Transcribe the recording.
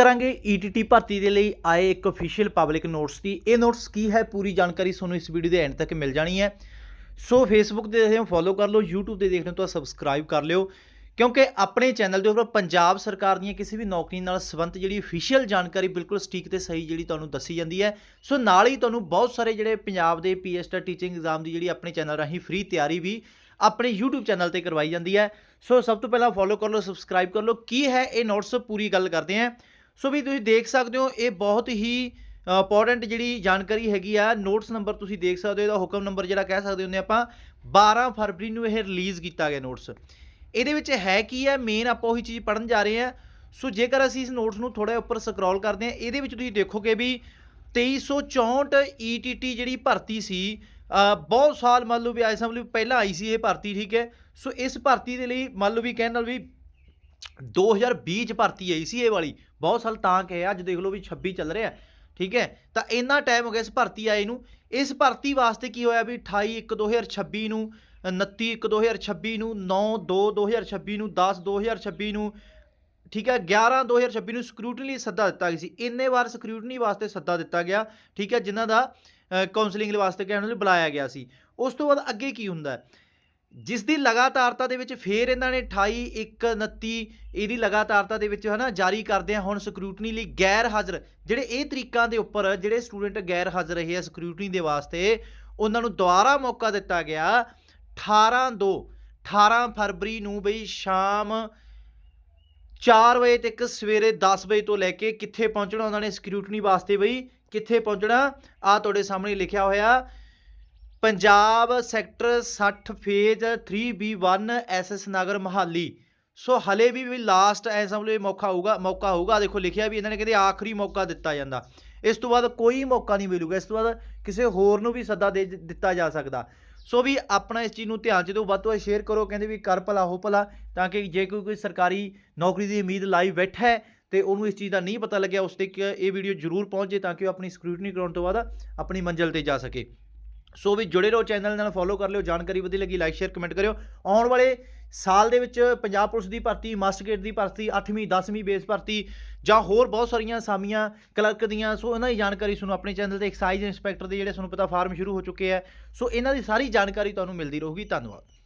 ਕਰਾਂਗੇ ਈਟੀਟੀ ਭਰਤੀ ਦੇ ਲਈ ਆਏ ਇੱਕ ਅਫੀਸ਼ੀਅਲ ਪਬਲਿਕ ਨੋਟਸ ਦੀ। ਇਹ ਨੋਟਸ ਕੀ ਹੈ? ਪੂਰੀ ਜਾਣਕਾਰੀ ਤੁਹਾਨੂੰ ਇਸ ਵੀਡੀਓ ਦੇ ਐਂਡ ਤੱਕ ਮਿਲ ਜਾਣੀ ਹੈ। ਸੋ ਫੇਸਬੁੱਕ ਤੇ ਦੇਖਦੇ ਹੋ ਫੋਲੋ ਕਰ ਲਓ, YouTube ਤੇ ਦੇਖਦੇ ਹੋ ਤਾਂ ਸਬਸਕ੍ਰਾਈਬ ਕਰ ਲਿਓ। ਕਿਉਂਕਿ ਆਪਣੇ ਚੈਨਲ ਦੇ ਉੱਪਰ ਪੰਜਾਬ ਸਰਕਾਰ ਦੀਆਂ ਕਿਸੇ ਵੀ ਨੌਕਰੀ ਨਾਲ ਸੰਬੰਧਿਤ ਜਿਹੜੀ ਅਫੀਸ਼ੀਅਲ ਜਾਣਕਾਰੀ ਬਿਲਕੁਲ ਸਟੀਕ ਤੇ ਸਹੀ ਜਿਹੜੀ ਤੁਹਾਨੂੰ ਦੱਸੀ ਜਾਂਦੀ ਹੈ। ਸੋ ਨਾਲ ਹੀ ਤੁਹਾਨੂੰ ਬਹੁਤ ਸਾਰੇ ਜਿਹੜੇ ਪੰਜਾਬ ਦੇ ਪੀਐਸਟੀ ਟੀਚਿੰਗ ਐਗਜ਼ਾਮ ਦੀ ਜਿਹੜੀ ਆਪਣੇ ਚੈਨਲ ਰਾਹੀਂ ਫ੍ਰੀ ਤਿਆਰੀ ਵੀ ਆਪਣੇ YouTube ਚੈਨਲ ਤੇ ਕਰਵਾਈ ਜਾਂਦੀ ਹੈ। ਸੋ ਸਭ ਤੋਂ ਪਹਿਲਾਂ ਫੋਲੋ ਕਰ ਲਓ ਸਬਸਕ੍ਰਾਈਬ ਕਰ ਲਓ। ਕੀ ਹੈ? ਇਹ ਨੋਟਸ ਪੂਰੀ ਗੱਲ ਕਰਦੇ ਹਾਂ। ਸੋ ਵੀ ਤੁਸੀਂ ਦੇਖ ਸਕਦੇ ਹੋ, ਇਹ ਬਹੁਤ ਹੀ ਇੰਪੋਰਟੈਂਟ ਜਿਹੜੀ ਜਾਣਕਾਰੀ ਹੈਗੀ ਆ ਨੋਟਸ ਨੰਬਰ ਤੁਸੀਂ ਦੇਖ ਸਕਦੇ ਹੋ, ਇਹਦਾ ਹੁਕਮ ਨੰਬਰ ਜਿਹੜਾ ਕਹਿ ਸਕਦੇ ਹੁੰਦੇ ਆਪਾਂ 12 ਫਰਵਰੀ ਨੂੰ ਇਹ ਰਿਲੀਜ਼ ਕੀਤਾ ਗਿਆ ਨੋਟਸ ਇਹਦੇ ਵਿੱਚ ਹੈ ਕੀ ਹੈ ਮੇਨ ਆਪਾਂ ਉਹੀ ਚੀਜ਼ ਪੜਨ ਜਾ ਰਹੇ ਹਾਂ ਸੋ ਜੇਕਰ ਅਸੀਂ ਇਸ ਨੋਟਸ ਨੂੰ ਥੋੜਾ ਉੱਪਰ ਸਕਰੋਲ ਕਰਦੇ ਹਾਂ, ਇਹਦੇ ਵਿੱਚ ਤੁਸੀਂ ਦੇਖੋਗੇ ਵੀ 2364 ETT ਜਿਹੜੀ ਭਰਤੀ ਸੀ ਬਹੁਤ ਸਾਲ ਮੰਨ ਲਓ ਵੀ ਆਈ ਸਮਝ ਲਓ ਪਹਿਲਾਂ ਆਈ ਸੀ ਇਹ ਭਰਤੀ, ਠੀਕ ਹੈ। ਸੋ ਇਸ ਭਰਤੀ ਦੇ ਲਈ ਮੰਨ ਲਓ ਵੀ ਕਹਿਣ ਨਾਲ ਵੀ 2020 ਚ ਭਰਤੀ ਆਈ ਸੀ ਇਹ ਵਾਲੀ। ਬਹੁਤ ਸਾਲ ਤਾਂ ਕਹੇ, ਅੱਜ ਦੇਖ ਲਓ ਵੀ 26 ਚੱਲ ਰਿਹਾ। ਠੀਕ ਹੈ? ਤਾਂ ਇੰਨਾ ਟਾਈਮ ਹੋ ਗਿਆ ਇਸ ਭਰਤੀ ਆਏ ਨੂੰ। ਇਸ ਭਰਤੀ ਵਾਸਤੇ ਕੀ ਹੋਇਆ ਵੀ 28 1 2026 ਨੂੰ 29 1 2026 ਨੂੰ 9 2 2026 ਨੂੰ 10 2026 ਨੂੰ, ਠੀਕ ਹੈ? 11 2026 ਨੂੰ ਸਕਰੂਟਨੀ ਲਈ ਸੱਦਾ ਦਿੱਤਾ ਗਿਆ ਸੀ। ਇੰਨੇ ਵਾਰ ਸਕਰੂਟਨੀ ਵਾਸਤੇ ਸੱਦਾ ਦਿੱਤਾ ਗਿਆ, ਠੀਕ ਹੈ? ਜਿਨ੍ਹਾਂ ਦਾ ਕਾਉਂਸਲਿੰਗ ਵਾਸਤੇ ਕਹਿਣ ਲਈ ਬੁਲਾਇਆ ਗਿਆ ਸੀ। ਉਸ ਤੋਂ ਬਾਅਦ ਅੱਗੇ ਕੀ ਹੁੰਦਾ? ਹੈ ਜਿਸ ਦੀ ਲਗਾਤਾਰਤਾ ਦੇ ਵਿੱਚ ਫੇਰ ਇਹਨਾਂ ਨੇ 28 1 29 ਇਹਦੀ ਲਗਾਤਾਰਤਾ ਦੇ ਵਿੱਚ ਹਨਾ ਜਾਰੀ ਕਰਦੇ ਆ ਹੁਣ ਸਕਰੂਟਨੀ ਲਈ ਗੈਰ ਹਾਜ਼ਰ ਜਿਹੜੇ ਇਹ ਤਰੀਕਾਂ ਦੇ ਉੱਪਰ ਜਿਹੜੇ ਸਟੂਡੈਂਟ ਗੈਰ ਹਾਜ਼ਰ ਰਹੇ ਆ ਸਕਰੂਟਨੀ ਦੇ ਵਾਸਤੇ, ਉਹਨਾਂ ਨੂੰ ਦੁਬਾਰਾ ਮੌਕਾ ਦਿੱਤਾ ਗਿਆ 18 2 18 ਫਰਵਰੀ ਨੂੰ ਬਈ ਸ਼ਾਮ 4 ਵਜੇ ਤੱਕ ਸਵੇਰੇ 10 ਵਜੇ ਤੋਂ ਲੈ ਕੇ ਕਿੱਥੇ ਪਹੁੰਚਣਾ ਉਹਨਾਂ ਨੇ ਸਕਰੂਟਨੀ ਵਾਸਤੇ ਬਈ, ਕਿੱਥੇ ਪਹੁੰਚਣਾ? ਆ ਤੁਹਾਡੇ ਸਾਹਮਣੇ ਲਿਖਿਆ ਹੋਇਆ Punjab sector 60 phase 3B1 SS Nagar Mohali. So ਹਲੇ ਵੀ ਵੀ ਲਾਸਟ ਐ ਸਮਝ ਮੌਕਾ ਹੋਊਗਾ ਮੌਕਾ ਹੋਊਗਾ। ਦੇਖੋ, ਲਿਖਿਆ ਵੀ ਇਹਨਾਂ ਨੇ ਕਹਿੰਦੇ ਆਖਰੀ ਮੌਕਾ ਦਿੱਤਾ ਜਾਂਦਾ। ਇਸ ਤੋਂ ਬਾਅਦ ਕੋਈ ਮੌਕਾ ਨਹੀਂ ਮਿਲੂਗਾ। ਇਸ ਤੋਂ ਬਾਅਦ ਕਿਸੇ ਹੋਰ ਨੂੰ ਵੀ ਸੱਦਾ ਦੇ ਦਿੱਤਾ ਜਾ ਸਕਦਾ। ਸੋ ਵੀ ਆਪਣਾ ਇਸ ਚੀਜ਼ ਨੂੰ ਧਿਆਨ ਚ ਦਿਓ, ਵੱਧ ਤੋਂ ਵੱਧ ਸ਼ੇਅਰ ਕਰੋ। ਕਹਿੰਦੇ ਵੀ ਕਰ ਭਲਾ, ਹੋ ਭਲਾ, ਤਾਂ ਕਿ ਜੇ ਕੋਈ ਕੋਈ ਸਰਕਾਰੀ ਨੌਕਰੀ ਦੀ ਉਮੀਦ ਲਾਈ ਬੈਠਾ ਹੈ ਤੇ ਉਹਨੂੰ ਇਸ ਚੀਜ਼ ਦਾ ਨਹੀਂ ਪਤਾ ਲੱਗਿਆ, ਉਸ ਤੇ ਕਿ ਇਹ ਵੀਡੀਓ ਜ਼ਰੂਰ ਪਹੁੰਚੇ ਤਾਂ ਕਿ ਉਹ ਆਪਣੀ ਸਕਰੂਟਨੀ ਕਰਾਉਣ ਤੋਂ ਬਾਅਦ ਆਪਣੀ ਮੰਜ਼ਿਲ ਤੇ ਜਾ ਸਕੇ। ਸੋ ਵੀ ਜੁੜੇ ਰਹੋ ਚੈਨਲ ਨਾਲ ਫੋਲੋ ਕਰ ਲਿਓ, ਜਾਣਕਾਰੀ ਵਧੀਆ ਲੱਗੀ ਲਾਈਕ ਸ਼ੇਅਰ ਕਮੈਂਟ ਕਰਿਓ। ਆਉਣ ਵਾਲੇ ਸਾਲ ਦੇ ਵਿੱਚ ਪੰਜਾਬ ਪੁਲਿਸ ਦੀ ਭਰਤੀ ਮਾਸਟਰ ਗੇਟ ਦੀ ਭਰਤੀ 8ਵੀਂ 10ਵੀਂ ਬੇਸ ਭਰਤੀ, ਜਾਂ ਹੋਰ ਬਹੁਤ ਸਾਰੀਆਂ ਅਸਾਮੀਆਂ ਕਲਰਕ ਦੀਆਂ, ਸੋ ਇਹਨਾਂ ਦੀ ਜਾਣਕਾਰੀ ਤੁਹਾਨੂੰ ਆਪਣੇ ਚੈਨਲ ਤੇ ਐਕਸਾਈਜ਼ ਇੰਸਪੈਕਟਰ ਦੇ ਜਿਹੜੇ ਤੁਹਾਨੂੰ ਪਤਾ ਫਾਰਮ ਸ਼ੁਰੂ ਹੋ ਚੁੱਕੇ ਆ। ਸੋ ਇਹਨਾਂ ਦੀ ਸਾਰੀ ਜਾਣਕਾਰੀ ਤੁਹਾਨੂੰ ਮਿਲਦੀ ਰਹੂਗੀ। ਧੰਨਵਾਦ।